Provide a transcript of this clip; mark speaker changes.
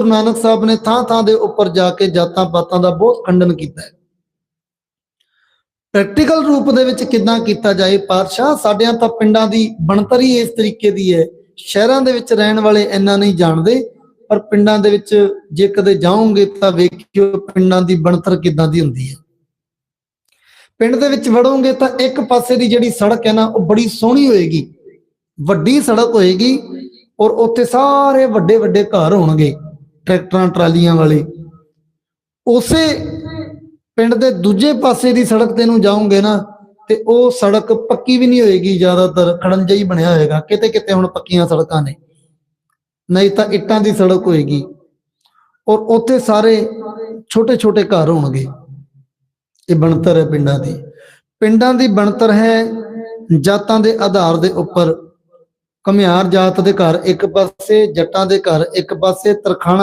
Speaker 1: ਗੁਰੂ ਨਾਨਕ ਸਾਹਿਬ ਨੇ ਥਾਂ ਥਾਂ ਦੇ ਉੱਪਰ ਜਾ ਕੇ ਜਾਤਾਂ ਪਾਤਾਂ ਦਾ ਬਹੁਤ ਖੰਡਨ ਕੀਤਾ ਹੈ। ਪ੍ਰੈਕਟੀਕਲ ਰੂਪ ਦੇ ਵਿੱਚ ਕਿੱਦਾਂ ਕੀਤਾ ਜਾਏ? ਪਾਤਸ਼ਾਹ ਸਾਡਿਆਂ ਤਾਂ ਪਿੰਡਾਂ ਦੀ ਬਣਤਰ ਹੀ ਇਸ ਤਰੀਕੇ ਦੀ ਹੈ। ਸ਼ਹਿਰਾਂ ਦੇ ਵਿੱਚ ਰਹਿਣ ਵਾਲੇ ਇੰਨਾ ਨਹੀਂ ਜਾਣਦੇ, ਪਰ ਪਿੰਡਾਂ ਦੇ ਵਿੱਚ ਜੇ ਕਦੇ ਜਾਓਗੇ ਤਾਂ ਵੇਖਿਓ ਪਿੰਡਾਂ ਦੀ ਬਣਤਰ ਕਿੱਦਾਂ ਦੀ ਹੁੰਦੀ ਹੈ। ਪਿੰਡ ਦੇ ਵਿੱਚ ਵੜੋਗੇ ਤਾਂ ਇੱਕ ਪਾਸੇ ਦੀ ਜਿਹੜੀ ਸੜਕ ਹੈ ਨਾ, ਉਹ ਬੜੀ ਸੋਹਣੀ ਹੋਏਗੀ, ਵੱਡੀ ਸੜਕ ਹੋਏਗੀ ਔਰ ਉੱਥੇ ਸਾਰੇ ਵੱਡੇ ਵੱਡੇ ਘਰ ਹੋਣਗੇ। ਟਰੈਕਟਰਾਂ, ਟਰਾਲੀਆਂ ਵਾਲੇ। ਉਸੇ ਪਿੰਡ ਦੇ ਦੂਜੇ ਪਾਸੇ ਦੀ ਸੜਕ ਤੇ ਨੂੰ ਜਾਓਗੇ ਨਾ, ਤੇ ਉਹ ਸੜਕ ਪੱਕੀ ਵੀ ਨਹੀਂ ਹੋਏਗੀ, ਜ਼ਿਆਦਾਤਰ ਖੜੰਜਾ ਹੀ ਬਣਿਆ ਹੋਏਗਾ। ਕਿਤੇ ਕਿਤੇ ਹੁਣ ਪੱਕੀਆਂ ਸੜਕਾਂ ਨੇ। ਨਹੀਂ ਤਾਂ ਇੱਟਾਂ ਦੀ ਸੜਕ ਹੋਏਗੀ। ਔਰ ਉੱਥੇ ਸਾਰੇ ਛੋਟੇ ਛੋਟੇ ਘਰ ਹੋਣਗੇ। ਇਹ ਬਣਤਰ ਹੈ ਪਿੰਡਾਂ ਦੀ। ਪਿੰਡਾਂ ਦੀ ਬਣਤਰ ਹੈ ਜਾਤਾਂ ਦੇ ਆਧਾਰ ਦੇ ਉੱਪਰ। ਕਮਿਆਰ ਜਾਤ ਦੇ ਘਰ ਇੱਕ ਪਾਸੇ, ਜੱਟਾਂ ਦੇ ਘਰ ਇੱਕ ਪਾਸੇ, ਤਰਖਾਣਾ